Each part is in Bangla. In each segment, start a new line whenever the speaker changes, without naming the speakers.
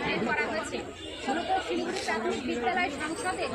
বের করা হয়েছে। মূলত শিলিগুড়ি প্রাথমিক বিদ্যালয় সংসদের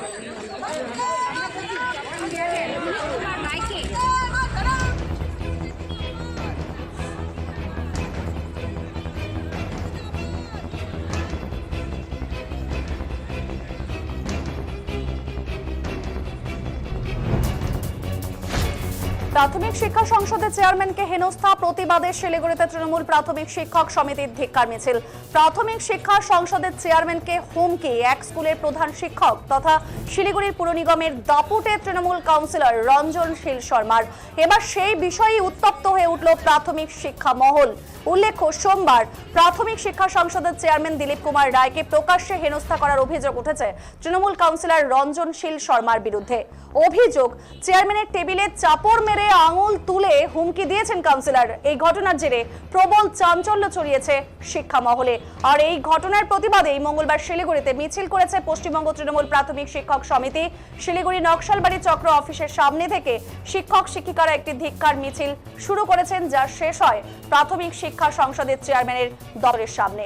প্রাথমিক শিক্ষা সংসদের চেয়ারম্যানকে হেনস্থা, প্রতিবাদে শিলিগুড়িতে তৃণমূল প্রাথমিক শিক্ষক সমিতির ধিক্কার মিছিল। প্রাথমিক শিক্ষা সংসদের চেয়ারম্যানকে হুমকি, এক স্কুলের প্রধান শিক্ষক তথা শিলিগুড়ির পুর নিগমের দাপুটে তৃণমূল কাউন্সিলর রঞ্জন শীল শর্মার। এবার সেই বিষয়েই উত্তপ্ত হয়ে উঠল প্রাথমিক শিক্ষা মহল। উল্লেখ্য, সোমবার প্রাথমিক শিক্ষা সংসদের চেয়ারম্যান দিলীপ কুমার রায়কে প্রকাশ্যে হেনস্থা করার অভিযোগ উঠেছে তৃণমূল কাউন্সিলর রঞ্জন শীল শর্মার বিরুদ্ধে। অভিযোগ, চেয়ারম্যানের টেবিলে চাপড় মেরে আঙুল তুলে হুমকি দিয়েছেন কাউন্সিলর এই ঘটনার জেরে প্রবল চাঞ্চল্য ছড়িয়েছে শিক্ষা মহলে আর এই ঘটনার প্রতিবাদেই মঙ্গলবার শিলিগুড়িতে মিছিল করেছে পশ্চিমবঙ্গ তৃণমূল প্রাথমিক শিক্ষক সমিতি। শিলিগুড়ি নকশালবাড়ি চক্র অফিসের সামনে থেকে শিক্ষক শিক্ষিকারা একটি ধিক্কার মিছিল শুরু করেছেন, যা শেষ হয় প্রাথমিক শিক্ষা সংসদের চেয়ারম্যানের দলের সামনে।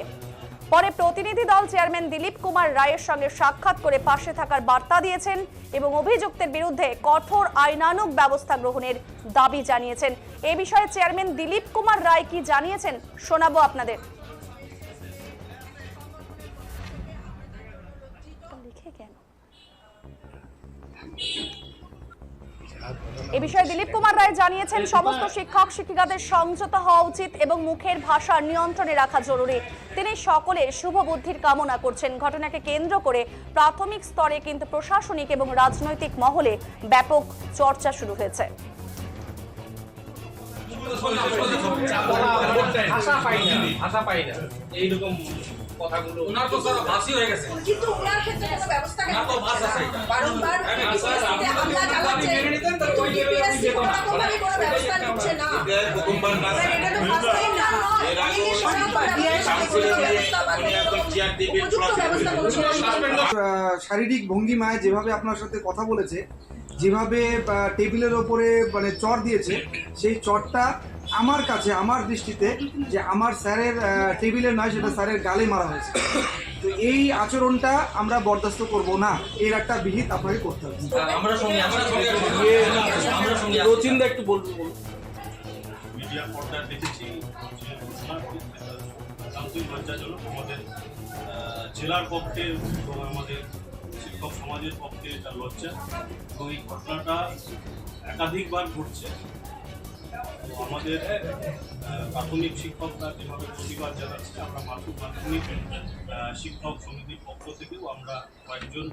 পরে প্রতিনিধি দল চেয়ারম্যান দিলীপ কুমার রায়ের সঙ্গে সাক্ষাৎ করে পাশে থাকার বার্তা দিয়েছেন এবং অভিযুক্তের বিরুদ্ধে কঠোর আইনানুক ব্যবস্থা গ্রহণের দাবি জানিয়েছেন। এ বিষয়ে চেয়ারম্যান দিলীপ কুমার রায় কি জানিয়েছেন, শোনাবো আপনাদের। এ বিষয়ে দিলীপ কুমার রায় জানিয়েছেন, সমস্ত শিক্ষক শিক্ষিকাদের সংযত হওয়া উচিত এবং মুখের ভাষা নিয়ন্ত্রণে রাখা জরুরি। তিনি সকলের শুভ বুদ্ধির কামনা করছেন। ঘটনাকে কেন্দ্র করে প্রাথমিক স্তরে কিন্তু প্রশাসনিক এবং রাজনৈতিক মহলে ব্যাপক চর্চা শুরু হয়েছে।
আশা পাই না আশা পাই না। এইরকম কথাগুলো
ওনার তো স্যার ফাঁসি হয়ে গেছে।
কিন্তু ওনার ক্ষেত্রে কোনো ব্যবস্থা কেন
তো ভাষ
বারংবার হামলা চালাচ্ছে, ব্যবস্থা নিচ্ছে না।
প্রথমবার না,
শারীরিক ভঙ্গিমায় যেভাবে আপনার সাথে কথা বলেছে যেভাবে টেবিলের ওপরে মানে চর দিয়েছে সেই চরটা আমার কাছে আমার দৃষ্টিতে যে আমার স্যারের আহ, টেবিলে নয় সেটা স্যারের গালে মারা হয়েছে। তো এই আচরণটা আমরা বরদাস্ত করব না। এর একটা বিহিত আপনাকে করতে হবে।
আমরা
একটু বলব
মিডিয়া পর্দায় দেখেছি। একান্তই লজ্জাজনক আমাদের জেলার পক্ষে এবং আমাদের শিক্ষক সমাজের পক্ষে এটা লজ্জা। এবং এই ঘটনাটা একাধিকবার ঘটছে। আমাদের প্রাথমিক শিক্ষকরা যেভাবে প্রতিবাদ জানাচ্ছে, আমরা মাধ্যমিক মাধ্যমিক শিক্ষক সমিতির পক্ষ থেকেও আমরা কয়েকজন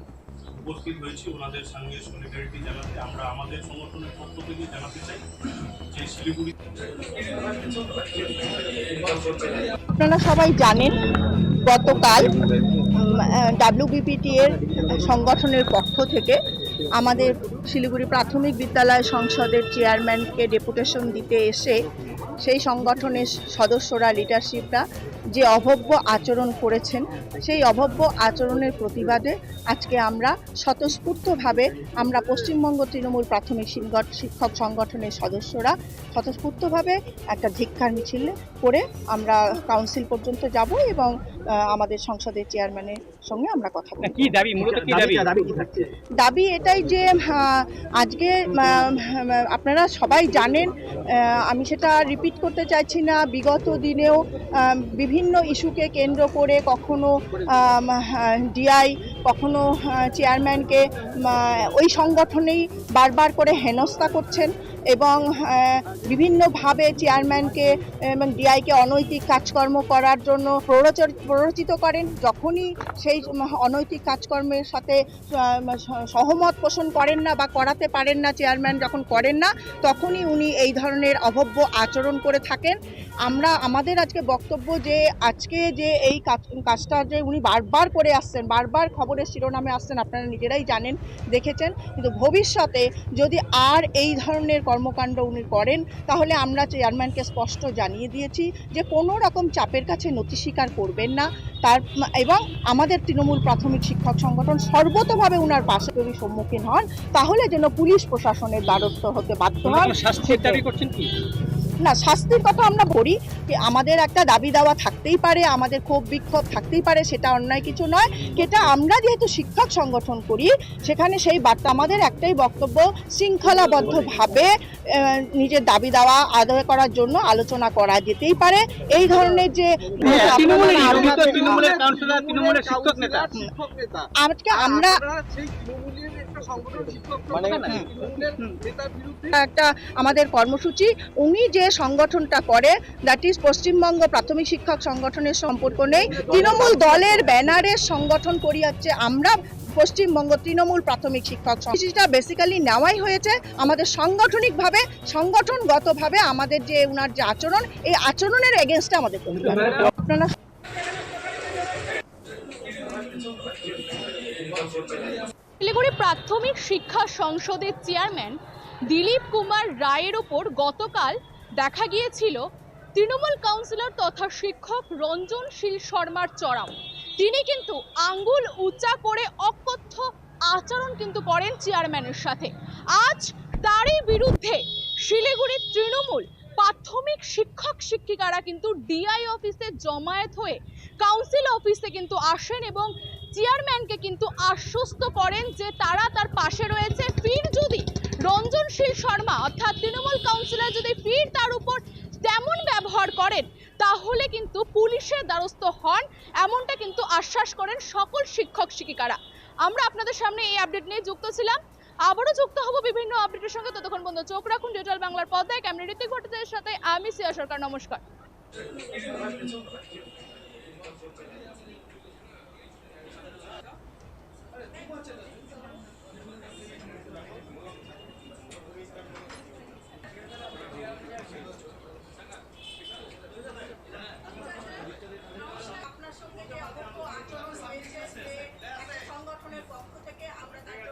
উপস্থিত হয়েছি, ওনাদের সঙ্গে সলিডারিটি জানাতে, আমরা আমাদের সংগঠনের পক্ষ থেকে জানাতে চাই যে শিলিগুড়ি
আপনারা সবাই জানেন, গতকাল ডাব্লিউবিপিটি এর সংগঠনের পক্ষ থেকে আমাদের শিলিগুড়ি প্রাথমিক বিদ্যালয় সংসদের চেয়ারম্যানকে ডেপুটেশন দিতে এসে সেই সংগঠনের সদস্যরা, লিডারশিপরা যে অভব্য আচরণ করেছেন, সেই অভব্য আচরণের প্রতিবাদে আজকে আমরা স্বতঃস্ফূর্তভাবে আমরা পশ্চিমবঙ্গ তৃণমূল প্রাথমিক শিক্ষক সংগঠনের সদস্যরা স্বতঃস্ফূর্তভাবে একটা ধিক্ষার মিছিল করে আমরা কাউন্সিল পর্যন্ত যাব এবং আমাদের সংসদের চেয়ারম্যানের সঙ্গে আমরা কথা বলি
কি দাবি? মূলত কি দাবি
দাবি? এটাই যে আজকে আপনারা সবাই জানেন আমি সেটা রিপিট করতে চাইছি না। বিগত দিনেও বিভিন্ন ইস্যুকে কেন্দ্র করে কখনো ডিআই কখনো চেয়ারম্যানকে ওই সংগঠনেই বারবার করে হেনস্থা করছেন এবং বিভিন্নভাবে চেয়ারম্যানকে, এবং ডিআইকে অনৈতিক কাজকর্ম করার জন্য প্ররোচিত করেন। যখনই সেই অনৈতিক কাজকর্মের সাথে সহমত পোষণ করেন না বা করাতে পারেন না, চেয়ারম্যান যখন করেন না, তখনই উনি এই ধরনের অভব্য আচরণ করে থাকেন। আমরা আমাদের আজকে বক্তব্য যে আজকে যে এই কাজ- কাজটা যে উনি বারবার করে আসছেন বারবার খবরের শিরোনামে আসছেন আপনারা নিজেরাই জানেন দেখেছেন। কিন্তু ভবিষ্যতে যদি আর এই ধরনের কর্মকাণ্ড উনি করেন তাহলে আমরা চেয়ারম্যানকে স্পষ্ট জানিয়ে দিয়েছি যে কোনো রকম চাপের কাছে নথি স্বীকার করবেন না। তার এবং আমাদের তৃণমূল প্রাথমিক শিক্ষক সংগঠন সর্বতভাবে উনার পাশে যদি সম্মুখীন হন তাহলে যেন পুলিশ প্রশাসনের দ্বারস্থ হতে বাধ্য হন।
শাস্তির দাবি করছেন কি?
না শাস্তির কথা আমরা বলি যে আমাদের একটা দাবি দাওয়া থাকতেই পারে আমাদের ক্ষোভ বিক্ষোভ থাকতেই পারে সেটা অন্যায় কিছু নয়। যেটা আমরা যেহেতু শিক্ষক সংগঠন করি সেখানে সেই বার্তা আমাদের একটাই বক্তব্য শৃঙ্খলাবদ্ধভাবে নিজের দাবি দাওয়া আদায় করার জন্য আলোচনা করা যেতেই পারে। এই ধরনের যে আজকে আমরা একটা আমাদের কর্মসূচি উনি যে সংগঠনটা করে দ্যাট ইজ পশ্চিমবঙ্গ প্রাথমিক শিক্ষক সংগঠনের সম্পর্ক নেই। তৃণমূল দলের ব্যানারের সংগঠন করি হচ্ছে আমরা, পশ্চিমবঙ্গ তৃণমূল প্রাথমিক শিক্ষক কর্মসূচিটা বেসিক্যালি নেওয়াই হয়েছে। আমাদের সাংগঠনিকভাবে, সংগঠনগতভাবে আমাদের যে উনার যে আচরণ, এই আচরণের এগেনস্টে আমাদের আপনারা
শিলিগুড়ি প্রাথমিক শিক্ষা সংসদের চেয়ারম্যান দিলীপ কুমার রায়ের ওপর গতকাল দেখা গিয়েছিল তৃণমূল কাউন্সিলর তথা শিক্ষক রঞ্জন শীল শর্মার চড়াও। তিনি কিন্তু আঙ্গুল উঁচা করে অকথ্য আচরণ কিন্তু করেন চেয়ারম্যানের সাথে। আজ তারই বিরুদ্ধে শিলিগুড়ির তৃণমূল প্রাথমিক শিক্ষক শিক্ষিকারা কিন্তু ডিআই অফিসে জমায়েত হয়ে কাউন্সিল অফিসে কিন্তু আসেন এবং চেয়ারম্যানকে কিন্তু আশ্বস্ত করেন যে তারা তার পাশে রয়েছে। ফির যদি রঞ্জনশীল শর্মা, অর্থাৎ তৃণমূল কাউন্সিলর যদি ফির তার উপর তেমন ব্যবহার করেন, তাহলে কিন্তু পুলিশের দ্বারস্থ হন। এমনটা কিন্তু আশ্বাস করেন সকল শিক্ষক শিক্ষিকারা। আমরা আপনাদের সামনে এই আপডেট নিয়ে যুক্ত ছিলাম। আবারও যুক্ত হব বিভিন্ন আপডেটের সঙ্গে। ততক্ষণ পর্যন্ত চোখ রাখুন ডিজিটাল বাংলার পর্দায়। ক্যামেরা ঋতিক ভট্টাচার্যের সাথে আমি সিয়া সরকার। নমস্কার। 번째는